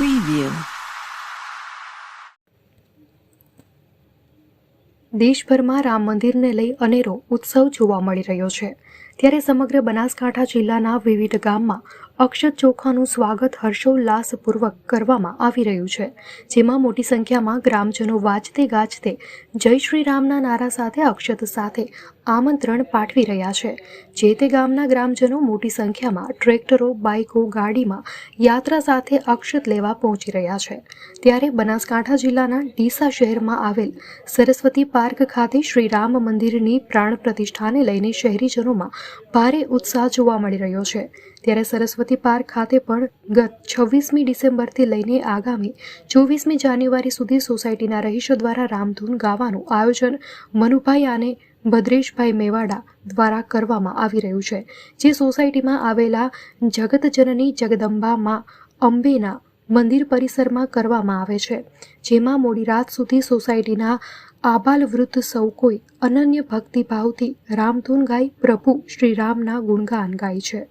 Preview. દેશભરમાં રામ મંદિરને લઈ અનેરો ઉત્સવ જોવા મળી રહ્યો છે ત્યારે સમગ્ર બનાસકાંઠા જિલ્લાના વિવિધ ગામમાં અક્ષત ચોખાનું સ્વાગત હર્ષોલ્લાસપૂર્વક કરવામાં આવી રહ્યું છે, જેમાં મોટી સંખ્યામાં ગ્રામજનો વાજતે ગાજતે જય શ્રી રામના નારા સાથે અક્ષત સાથે આમંત્રણ પાઠવી રહ્યા છે, જે તે ગામના ગ્રામજનો મોટી સંખ્યામાં ટ્રેક્ટરો, બાઇકો, ગાડીમાં યાત્રા સાથે અક્ષત લેવા પહોંચી રહ્યા છે. ત્યારે બનાસકાંઠા જિલ્લાના ડીસા શહેરમાં આવેલ સરસ્વતી પાર્ક ખાતે શ્રી રામ મંદિરની પ્રાણ પ્રતિષ્ઠાને લઈને શહેરીજનોમાં ભારે ઉત્સાહ જોવા મળી રહ્યો છે. ત્યારે સરસ્વતી પાર્ક ખાતે પણ ગત છવ્વીસમી ડિસેમ્બરથી લઈને આગામી ચોવીસમી જાન્યુઆરી સુધી સોસાયટીના રહીશો દ્વારા રામધૂન ગાવાનું આયોજન મનુભાઈ અને ભદ્રેશભાઈ મેવાડા દ્વારા કરવામાં આવી રહ્યું છે, જે સોસાયટીમાં આવેલા જગતજનની જગદંબામાં અંબેના મંદિર પરિસરમાં કરવામાં આવે છે, જેમાં મોડી રાત સુધી સોસાયટીના આબાલ વૃદ્ધ સૌ કોઈ અનન્ય ભક્તિભાવથી રામધૂન ગાઈ પ્રભુ શ્રી રામના ગુણગાન ગાય છે.